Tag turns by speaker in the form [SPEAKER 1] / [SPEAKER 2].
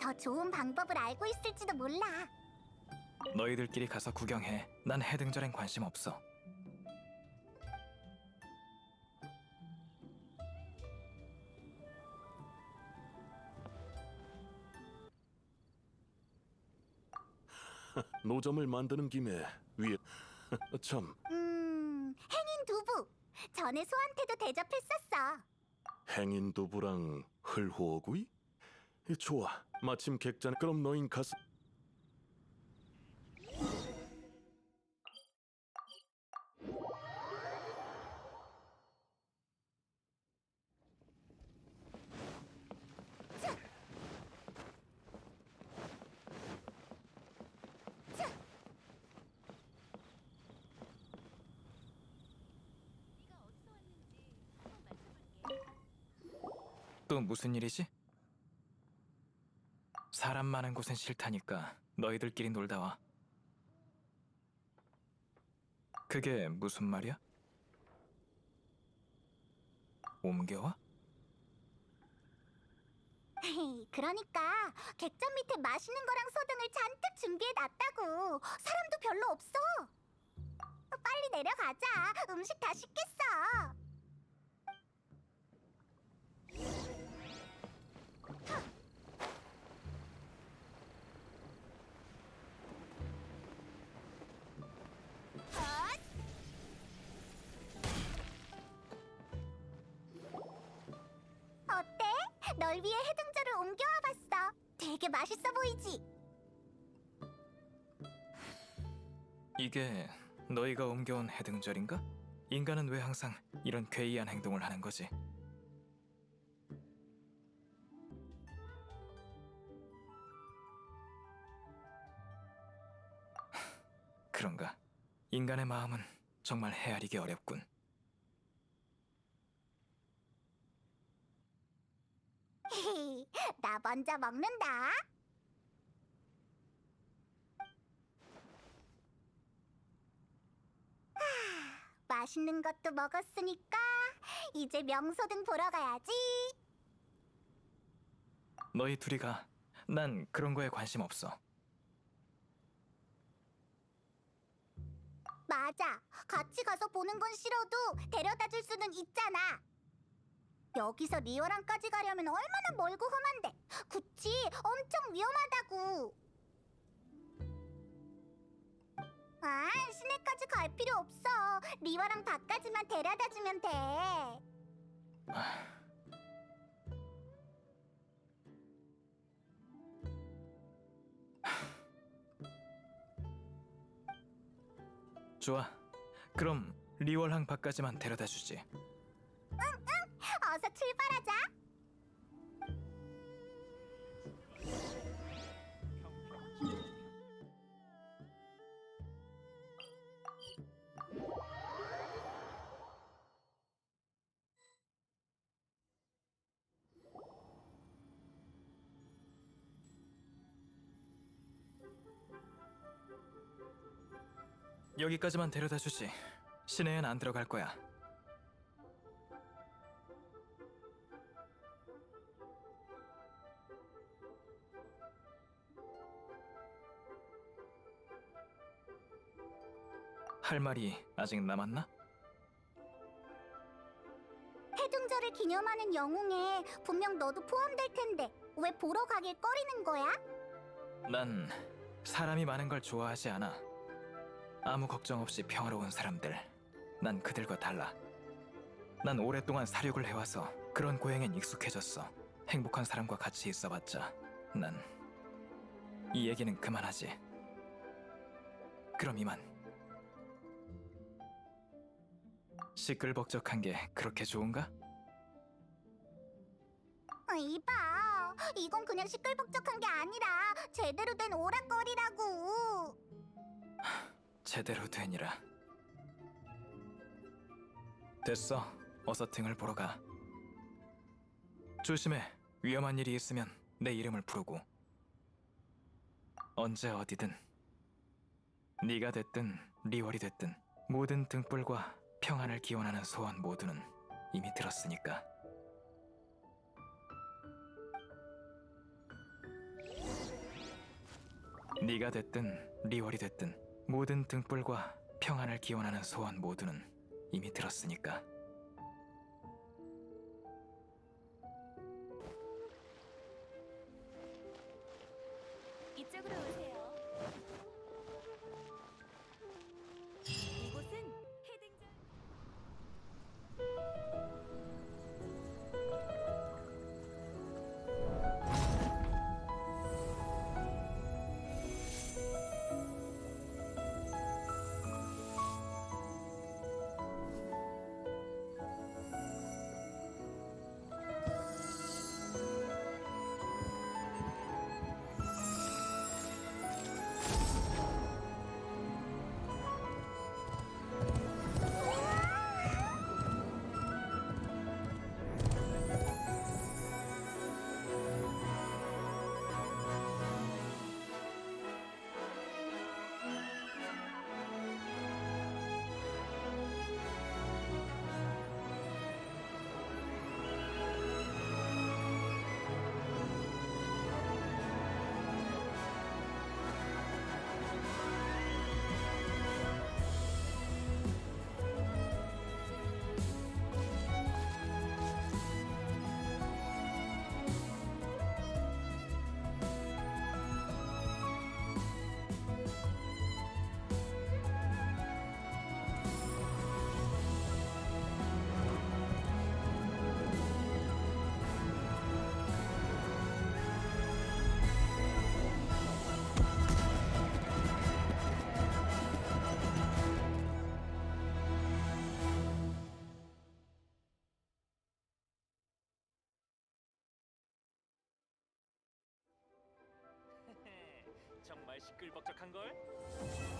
[SPEAKER 1] 더 좋은 방법을 알고 있을지도 몰라.
[SPEAKER 2] 너희들끼리 가서 구경해. 난 해등절엔 관심 없어.
[SPEAKER 3] 노점을 만드는 김에 위에 참
[SPEAKER 1] 음, 행인 두부. 전에 소한테도 대접했었어.
[SPEAKER 3] 행인 두부랑 흘호구이? 좋아. 마침 객잔 그럼 너흰 가서
[SPEAKER 2] 또 무슨 일이지? 사람 많은 곳은 싫다니까 너희들끼리 놀다 와. 그게 무슨 말이야? 옮겨와?
[SPEAKER 1] 그러니까 객잔 밑에 맛있는 거랑 소등을 잔뜩 준비해 놨다고. 사람도 별로 없어. 빨리 내려가자. 음식 다 식겠어. 널 위해 해등절을 옮겨와 봤어. 되게 맛있어 보이지?
[SPEAKER 2] 이게 너희가 옮겨온 해등절인가? 인간은 왜 항상 이런 괴이한 행동을 하는 거지? 그런가? 인간의 마음은 정말 헤아리기 어렵군.
[SPEAKER 1] 나 먼저 먹는다. 하, 맛있는 것도 먹었으니까 이제 명소등 보러 가야지.
[SPEAKER 2] 너희 둘이 가. 난 그런 거에 관심 없어.
[SPEAKER 1] 맞아. 같이 가서 보는 건 싫어도 데려다 줄 수는 있잖아. 여기서 리오랑까지 가려면 얼마나 멀고 험한데. 그치? 엄청 위험하다고. 아, 시내까지 갈 필요 없어. 리와랑 밖까지만 데려다 주면 돼.
[SPEAKER 2] 좋아. 그럼 리월항 밖까지만 데려다 주지. 여기까지만 데려다 주지. 시내엔 안 들어갈 거야. 할 말이 아직 남았나?
[SPEAKER 1] 해등절을 기념하는 영웅에 분명 너도 포함될 텐데 왜 보러 가길 꺼리는 거야?
[SPEAKER 2] 난 사람이 많은 걸 좋아하지 않아. 아무 걱정 없이 평화로운 사람들. 난 그들과 달라. 난 오랫동안 사륙을 해와서 그런 고행엔 익숙해졌어. 행복한 사람과 같이 있어봤자 난 이 얘기는 그만하지. 그럼 이만. 시끌벅적한 게 그렇게 좋은가?
[SPEAKER 1] 아, 이봐, 이건 그냥 시끌벅적한 게 아니라 제대로 된 오락거리라고.
[SPEAKER 2] 제대로 되니라. 됐어. 어서 등을 보러 가. 조심해. 위험한 일이 있으면 내 이름을 부르고. 언제 어디든 네가 됐든 리월이 됐든 모든 등불과 평안을 기원하는 소원 모두는 이미 들었으니까. 네가 됐든 리월이 됐든 모든 등불과 평안을 기원하는 소원 모두는 이미 들었으니까.
[SPEAKER 4] 이쪽으로 오세요.
[SPEAKER 5] 시끌벅적한 걸?